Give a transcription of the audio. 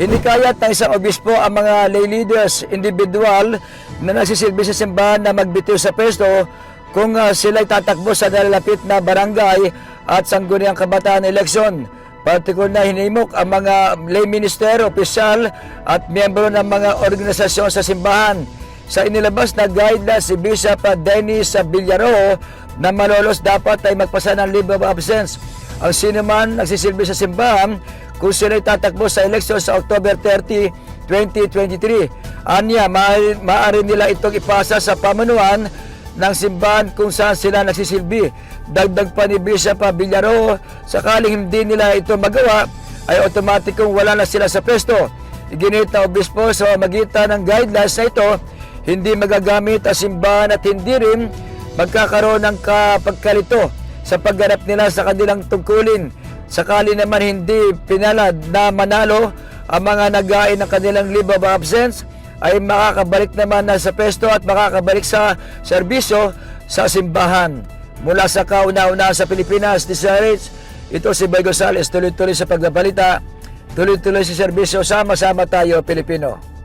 Hinikayat ng isang obispo ang mga lay leaders, individual na nagsisilbi sa simbahan na magbitiw sa pwesto kung uh, sila'y tatakbo sa nalalapit na barangay at sangguniang kabataan eleksyon. Partikular na hinimok ang mga lay minister, opisyal at miyembro ng mga organisasyon sa simbahan. Sa inilabas na guidelines si Bishop Dennis Villaro na malolos dapat ay magpasa ng leave of absence. Ang sino man nagsisilbi sa simbahan kung sila'y tatakbo sa eleksyon sa October 30, 2023. Anya, ma- maaari nila itong ipasa sa pamunuan ng simbahan kung saan sila nagsisilbi. Dagdag pa ni Bishop Villaro, sakaling hindi nila ito magawa, ay otomatikong wala na sila sa pwesto. Iginit na obispo sa magitan ng guidelines na ito, hindi magagamit ang simbahan at hindi rin magkakaroon ng kapagkalito sa pagganap nila sa kanilang tungkulin. Sakali naman hindi pinalad na manalo ang mga nagain ng kanilang leave of absence ay makakabalik naman na sa pesto at makakabalik sa serbisyo sa simbahan. Mula sa kauna-una sa Pilipinas, ni Rich, ito si Boy Gonzales, tuloy-tuloy sa pagbabalita, tuloy-tuloy sa serbisyo, sama-sama tayo Pilipino.